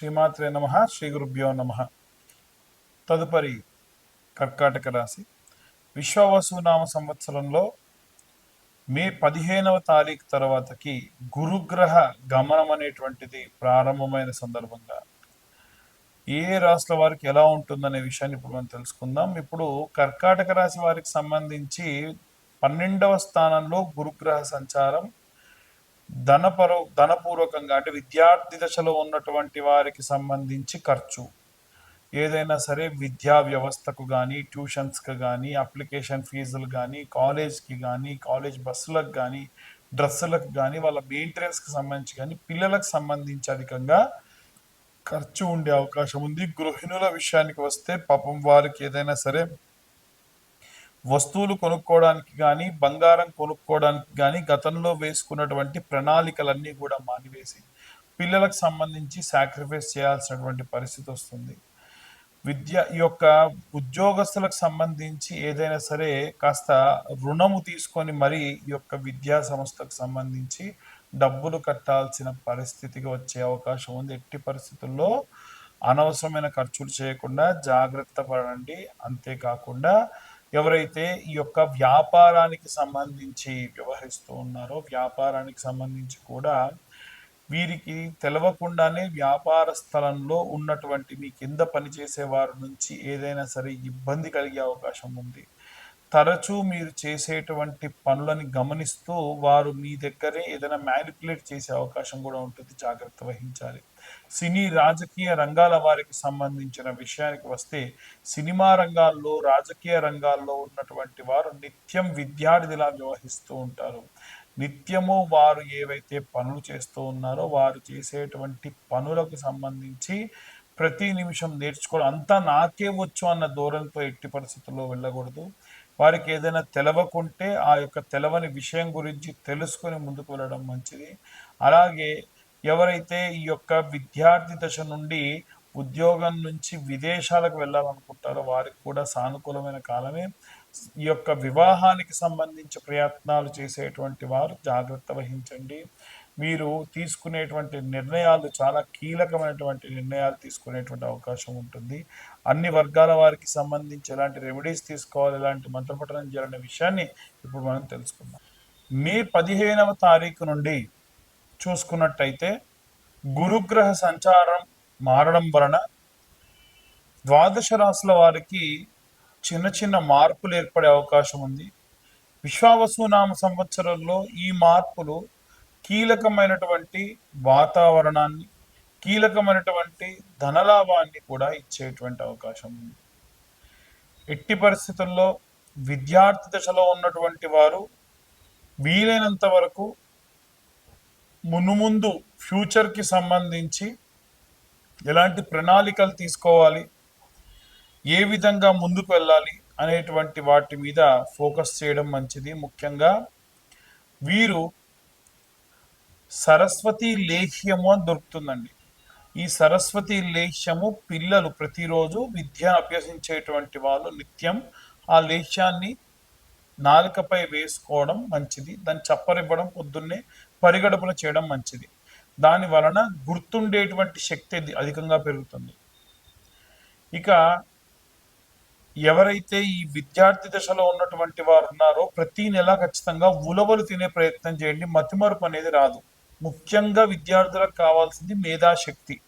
శ్రీమాత్రే నమ శ్రీ గురుభ్యో నమ. తదుపరి కర్కాటక రాశి. విశ్వవసునామ సంవత్సరంలో మే పదిహేనవ తారీఖు తర్వాతకి గురుగ్రహ గమనం అనేటువంటిది ప్రారంభమైన సందర్భంగా. ఏ రాశుల వారికి ఎలా ఉంటుందనే విషయాన్ని ఇప్పుడు మనం తెలుసుకుందాం. ఇప్పుడు కర్కాటక రాశి వారికి సంబంధించి పన్నెండవ స్థానంలో గురుగ్రహ సంచారం ధనపర ధనపూర్వకంగా అంటే విద్యార్థి దశలో ఉన్నటువంటి వారికి సంబంధించి ఖర్చు. ఏదైనా సరే విద్యా వ్యవస్థకు కానీ ట్యూషన్స్కి కానీ అప్లికేషన్ ఫీజులు కానీ కాలేజ్కి కానీ కాలేజ్ బస్సులకు కానీ డ్రెస్సులకు కానీ వాళ్ళ మెయింటెనెన్స్కి సంబంధించి కానీ పిల్లలకు సంబంధించి అధికంగా ఖర్చు ఉండే అవకాశం ఉంది. గృహిణుల విషయానికి వస్తే పాపం వారికి ఏదైనా సరే వస్తువులు కొనుక్కోవడానికి కానీ బంగారం కొనుక్కోవడానికి కానీ గతంలో వేసుకున్నటువంటి ప్రణాళికలన్నీ కూడా మానివేసి పిల్లలకు సంబంధించి సాక్రిఫైస్ చేయాల్సినటువంటి పరిస్థితి వస్తుంది. విద్య ఈ యొక్క ఉద్యోగస్తులకు సంబంధించి ఏదైనా సరే కాస్త రుణము తీసుకొని మరీ ఈ యొక్క విద్యా సంస్థకు సంబంధించి డబ్బులు కట్టాల్సిన పరిస్థితికి వచ్చే అవకాశం ఉంది. ఎట్టి పరిస్థితుల్లో అనవసరమైన ఖర్చులు చేయకుండా జాగ్రత్త పడండి. అంతేకాకుండా ఎవరైతే ఈ యొక్క వ్యాపారానికి సంబంధించి వ్యవహరిస్తూ ఉన్నారో వ్యాపారానికి సంబంధించి కూడా వీరికి తెలవకుండానే వ్యాపార స్థలంలో ఉన్నటువంటి మీ కింద పనిచేసే వారి నుంచి ఏదైనా సరే ఇబ్బంది కలిగే అవకాశం ఉంది. తరచూ మీరు చేసేటువంటి పనులని గమనిస్తూ వారు మీ దగ్గరే ఏదైనా మ్యానిపులేట్ చేసే అవకాశం కూడా ఉంటుంది. జాగ్రత్త వహించాలి. సినీ రాజకీయ రంగాల వారికి సంబంధించిన విషయానికి వస్తే సినిమా రంగాల్లో రాజకీయ రంగాల్లో ఉన్నటువంటి వారు నిత్యం విద్యార్థిలా వ్యవహరిస్తూ ఉంటారు. నిత్యము వారు ఏవైతే పనులు చేస్తూ ఉన్నారో వారు చేసేటువంటి పనులకు సంబంధించి ప్రతి నిమిషం నేర్చుకోవడం అంతా నాకే వచ్చు అన్న ధోరణితో ఎట్టి పరిస్థితుల్లో వెళ్ళకూడదు. వారికి ఏదైనా తెలవకుంటే ఆ యొక్క తెలవని విషయం గురించి తెలుసుకొని ముందుకు వెళ్ళడం మంచిది. అలాగే ఎవరైతే ఈ యొక్క విద్యార్థి దశ నుండి ఉద్యోగం నుంచి విదేశాలకు వెళ్ళాలనుకుంటారో వారికి కూడా సానుకూలమైన కాలమే. ఈ యొక్క వివాహానికి సంబంధించి ప్రయత్నాలు చేసేటువంటి వారు జాగ్రత్త వహించండి. మీరు తీసుకునేటువంటి నిర్ణయాలు చాలా కీలకమైనటువంటి నిర్ణయాలు తీసుకునేటువంటి అవకాశం ఉంటుంది. అన్ని వర్గాల వారికి సంబంధించి ఎలాంటి రెమెడీస్ తీసుకోవాలి ఎలాంటి మంత్రపఠనం చేయాలనే విషయాన్ని ఇప్పుడు మనం తెలుసుకుందాం. మే పదిహేనవ తారీఖు నుండి చూసుకున్నట్టయితే గురుగ్రహ సంచారం మారడం వలన ద్వాదశ రాశుల వారికి చిన్న చిన్న మార్పులు ఏర్పడే అవకాశం ఉంది. విశ్వావసునామ సంవత్సరంలో ఈ మార్పులు కీలకమైనటువంటి వాతావరణాన్ని కీలకమైనటువంటి ధనలాభాన్ని కూడా ఇచ్చేటువంటి అవకాశం ఉంది. ఎట్టి పరిస్థితుల్లో విద్యార్థి దశలో ఉన్నటువంటి వారు వీలైనంత వరకు మునుముందు ఫ్యూచర్కి సంబంధించి ఎలాంటి ప్రణాళికలు తీసుకోవాలి ఏ విధంగా ముందుకు వెళ్ళాలి అనేటువంటి వాటి మీద ఫోకస్ చేయడం మంచిది. ముఖ్యంగా వీరు సరస్వతి లేహ్యము అని దొరుకుతుందండి. ఈ సరస్వతి లేహ్యము పిల్లలు ప్రతిరోజు విద్య అభ్యసించేటువంటి వాళ్ళు నిత్యం ఆ లేహ్యాన్ని నాలుకపై వేసుకోవడం మంచిది. దాన్ని చప్పరివ్వడం పొద్దున్నే పరిగడుపున చేయడం మంచిది. దాని వలన గుర్తుండేటువంటి శక్తి అధికంగా పెరుగుతుంది. ఇక ఎవరైతే ఈ విద్యార్థి దశలో ఉన్నటువంటి వారు ఉన్నారో ప్రతి నెల ఖచ్చితంగా ఉలవలు తినే ప్రయత్నం చేయండి. మతిమరుపు అనేది రాదు. ముఖ్యంగా విద్యార్థులకు కావాల్సింది మేధాశక్తి.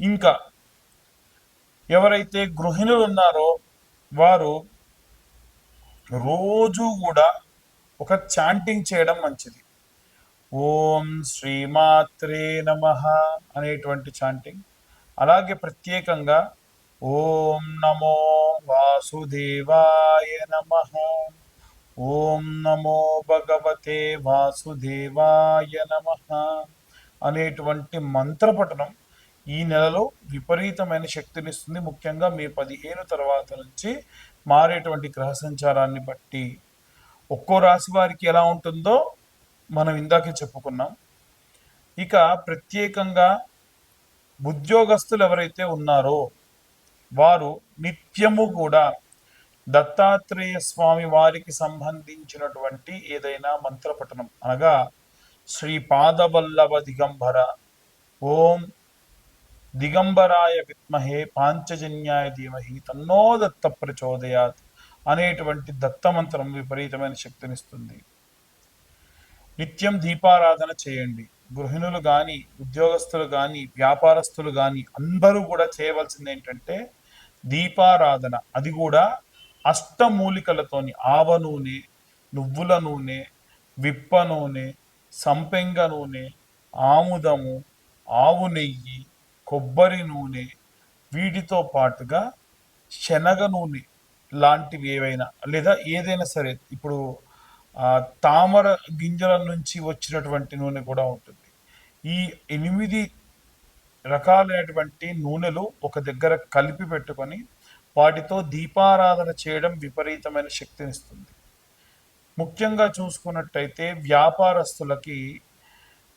ఇంకా ఎవరైతే గృహిణులు ఉన్నారో వారు రోజు కూడా ఒక చాంటింగ్ చేయడం మంచిది. ఓం శ్రీమాత్రే నమ అనేటువంటి చాంటింగ్. అలాగే ప్రత్యేకంగా ఓం నమో వాసుదేవాయ నమ ఓం నమో భగవతే వాసుదేవాయ నమ అనేటువంటి మంత్రపఠనం ఈ నెలలో విపరీతమైన శక్తినిస్తుంది ముఖ్యంగా మే పదిహేను తర్వాత నుంచి మారేటువంటి గ్రహ సంచారాన్ని బట్టి. ఒక్కో రాశి వారికి ఎలా ఉంటుందో మనం ఇందాకే చెప్పుకున్నాం. ఇక ప్రత్యేకంగా ఉద్యోగస్తులు ఎవరైతే ఉన్నారో వారు నిత్యము కూడా దత్తాత్రేయ స్వామి వారికి సంబంధించినటువంటి ఏదైనా మంత్రపఠనం. అనగా శ్రీ పాదవల్లభ దిగంబర ఓం దిగంబరాయ విద్మహే పాంచజన్యాయ ధీమహి తన్నో దత్త ప్రచోదయాత్ అనేటువంటి దత్తమంత్రం విపరీతమైన శక్తినిస్తుంది. నిత్యం దీపారాధన చేయండి. గృహిణులు కానీ ఉద్యోగస్తులు కానీ వ్యాపారస్తులు కానీ అందరూ కూడా చేయవలసింది ఏంటంటే దీపారాధన. అది కూడా అష్టమూలికలతోని ఆవ నూనె నువ్వుల నూనె విప్ప నూనె సంపెంగ నూనె ఆముదము ఆవు నెయ్యి కొబ్బరి నూనె వీటితో పాటుగా శనగ నూనె లాంటివి ఏవైనా లేదా ఏదైనా సరే ఇప్పుడు తామర గింజల నుంచి వచ్చినటువంటి నూనె కూడా ఉంటుంది. ఈ ఎనిమిది రకాలైనటువంటి నూనెలు ఒక దగ్గర కలిపి పెట్టుకొని వాటితో దీపారాధన చేయడం విపరీతమైన శక్తినిస్తుంది ముఖ్యంగా చూసుకున్నట్టయితే వ్యాపారస్తులకి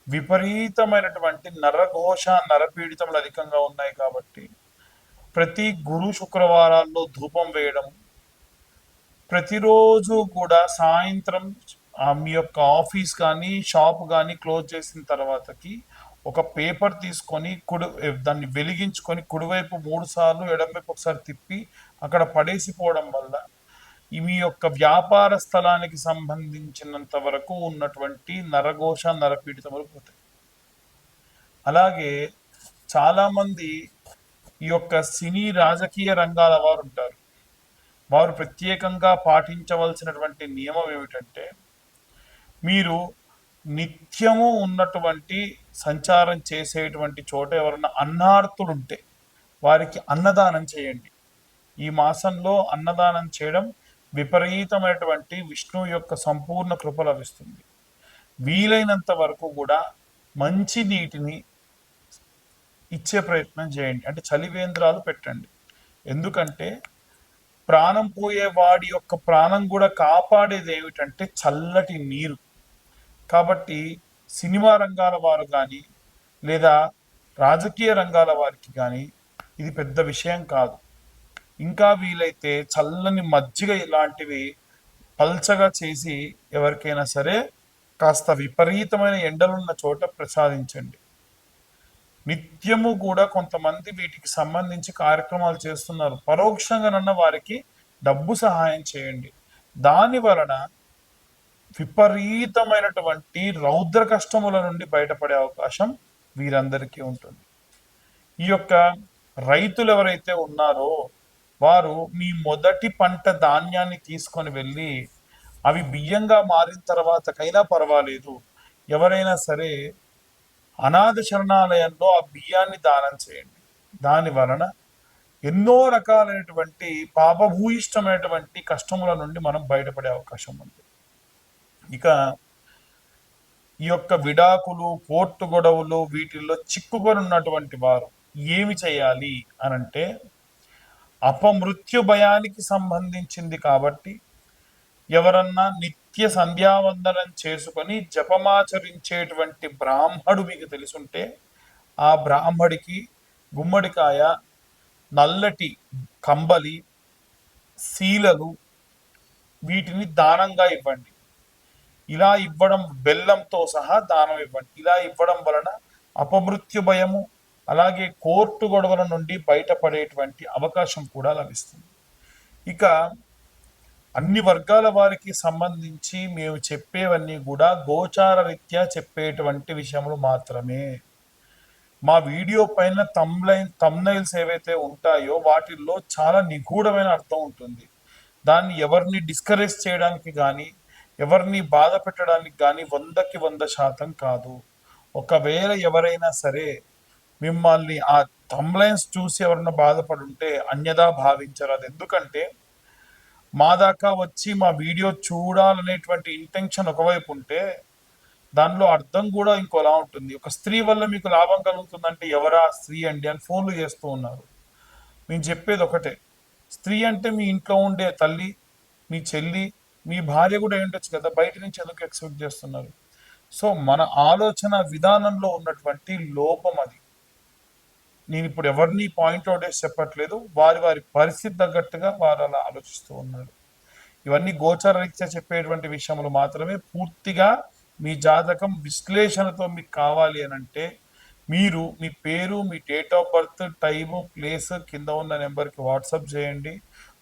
విపరీతమైనటువంటి నరఘోష నరపీడితములు అధికంగా ఉన్నాయి కాబట్టి ప్రతి గురు శుక్రవారాల్లో ధూపం వేయడం ప్రతిరోజు కూడా సాయంత్రం మీ యొక్క ఆఫీస్ కానీ షాప్ కానీ క్లోజ్ చేసిన తర్వాతకి ఒక పేపర్ తీసుకొని కుడి దాన్ని వెలిగించుకొని కుడివైపు మూడు సార్లు ఎడమవైపు ఒకసారి తిప్పి అక్కడ పడేసిపోవడం వల్ల ఈ మీ యొక్క వ్యాపార స్థలానికి సంబంధించినంత వరకు ఉన్నటువంటి నరఘోష నరపీడితములు పోతాయి. అలాగే చాలామంది ఈ యొక్క సినీ రాజకీయ రంగాల వారు ఉంటారు. వారు ప్రత్యేకంగా పాటించవలసినటువంటి నియమం ఏమిటంటే మీరు నిత్యము ఉన్నటువంటి సంచారం చేసేటువంటి చోట ఎవరన్నా అన్నార్థులు ఉంటే వారికి అన్నదానం చేయండి. ఈ మాసంలో అన్నదానం చేయడం విపరీతమైనటువంటి విష్ణువు యొక్క సంపూర్ణ కృప లభిస్తుంది. వీలైనంత వరకు కూడా మంచి నీటిని ఇచ్చే ప్రయత్నం చేయండి. అంటే చలివేంద్రాలు పెట్టండి. ఎందుకంటే ప్రాణం పోయే వాడి యొక్క ప్రాణం కూడా కాపాడేది ఏమిటంటే చల్లటి నీరు. కాబట్టి సినిమా రంగాల వారు కానీ లేదా రాజకీయ రంగాల వారికి కానీ ఇది పెద్ద విషయం కాదు. ఇంకా వీలైతే చల్లని మజ్జిగ ఇలాంటివి పల్చగా చేసి ఎవరికైనా సరే కాస్త విపరీతమైన ఎండలున్న చోట ప్రసాదించండి. నిత్యము కూడా కొంతమంది వీటికి సంబంధించి కార్యక్రమాలు చేస్తున్నారు. పరోక్షంగానన్న వారికి డబ్బు సహాయం చేయండి. దాని వలన విపరీతమైనటువంటి రౌద్ర కష్టముల నుండి బయటపడే అవకాశం వీరందరికీ ఉంటుంది. ఈ యొక్క రైతులు ఎవరైతే ఉన్నారో వారు మీ మొదటి పంట ధాన్యాన్ని తీసుకొని వెళ్ళి అవి బియ్యంగా మారిన తర్వాతకైనా పర్వాలేదు. ఎవరైనా సరే అనాథ శరణాలయంలో ఆ బియ్యాన్ని దానం చేయండి. దాని వలన ఎన్నో రకాలైనటువంటి పాపభూయిష్టమైనటువంటి కష్టముల నుండి మనం బయటపడే అవకాశం ఉంది. ఇక ఈ యొక్క విడాకులు కోర్టు గొడవలు వీటిల్లో చిక్కుకొని ఉన్నటువంటి వారు ఏమి చేయాలి అనంటే అపమృత్యు భయానికి సంబంధించింది కాబట్టి ఎవరన్నా నిత్య సంధ్యావందనం చేసుకొని జపమాచరించేటువంటి బ్రాహ్మడు మీకు తెలుసుంటే ఆ బ్రాహ్మడికి గుమ్మడికాయ నల్లటి కంబలి శీలలు వీటిని దానంగా ఇవ్వండి. ఇలా ఇవ్వడం బెల్లంతో సహా దానం ఇవ్వండి. ఇలా ఇవ్వడం వలన అపమృత్యు భయము అలాగే కోర్టు గొడవల నుండి బయటపడేటువంటి అవకాశం కూడా లభిస్తుంది. ఇక అన్ని వర్గాల వారికి సంబంధించి మేము చెప్పేవన్నీ కూడా గోచార రీత్యా చెప్పేటువంటి విషయములు మాత్రమే. మా వీడియో పైన తమ్లైన్ తమ్నైల్స్ ఏవైతే ఉంటాయో వాటిల్లో చాలా నిగూఢమైన అర్థం ఉంటుంది. దాన్ని ఎవరిని డిస్కరేజ్ చేయడానికి కానీ ఎవరిని బాధ పెట్టడానికి కానీ వందకి వంద శాతం కాదు. ఒకవేళ ఎవరైనా సరే మిమ్మల్ని ఆ తమ్లైన్స్ చూసి ఎవరన్నా బాధపడుంటే అన్యదా భావించరు. అది ఎందుకంటే మా దాకా వచ్చి మా వీడియో చూడాలనేటువంటి ఇంటెన్షన్ ఒకవైపు ఉంటే దానిలో అర్థం కూడా ఇంకోలా ఉంటుంది. ఒక స్త్రీ వల్ల మీకు లాభం కలుగుతుందంటే ఎవరా స్త్రీ అండి అని ఫోన్లు చేస్తూ ఉన్నారు. మేము చెప్పేది ఒకటే. స్త్రీ అంటే మీ ఇంట్లో ఉండే తల్లి మీ చెల్లి మీ భార్య కూడా ఏంటొచ్చు ఉండొచ్చు కదా బయట నుంచి ఎందుకు ఎక్స్పెక్ట్ చేస్తున్నారు? సో మన ఆలోచన విధానంలో ఉన్నటువంటి లోపం అది. నేను ఇప్పుడు ఎవరిని పాయింట్ అవుట్ చేసి చెప్పట్లేదు వారి వారి పరిస్థితి తగ్గట్టుగా వారు అలా ఆలోచిస్తూ ఉన్నారు. ఇవన్నీ గోచర రీత్యా చెప్పేటువంటి విషయంలో మాత్రమే పూర్తిగా మీ జాతకం విశ్లేషణతో మీకు కావాలి అని అంటే మీరు మీ పేరు మీ date of birth time place కింద ఉన్న నెంబర్కి వాట్సాప్ చేయండి.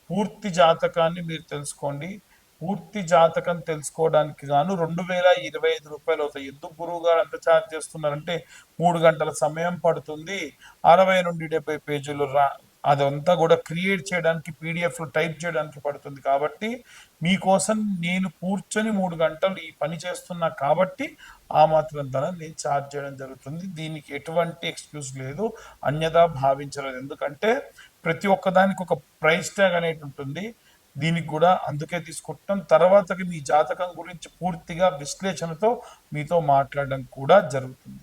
పూర్తి జాతకాన్ని మీరు తెలుసుకోండి. పూర్తి జాతకం తెలుసుకోవడానికి గాను రెండు వేల ఇరవై ఐదు రూపాయలు అవుతాయి. ఎందుకు గురువు గారు అంత ఛార్జ్ చేస్తున్నారంటే మూడు గంటల సమయం పడుతుంది. అరవై నుండి డెబ్బై పేజీలు రా అదంతా కూడా క్రియేట్ చేయడానికి పీడిఎఫ్లో టైప్ చేయడానికి పడుతుంది. కాబట్టి మీకోసం నేను కూర్చొని మూడు గంటలు ఈ పని చేస్తున్నా కాబట్టి ఆ మాత్రం ధర నేను ఛార్జ్ చేయడం జరుగుతుంది. దీనికి ఎటువంటి ఎక్స్క్యూజ్ లేదు. అన్యదా భావించలేదు. ఎందుకంటే ప్రతి ఒక్కదానికి ఒక ప్రైస్ ట్యాగ్ అనేది ఉంటుంది. దీనికి కూడా అందుకే తీసుకుంటాం తర్వాతకి మీ జాతకం గురించి పూర్తిగా విశ్లేషణతో మీతో మాట్లాడడం కూడా జరుగుతుంది.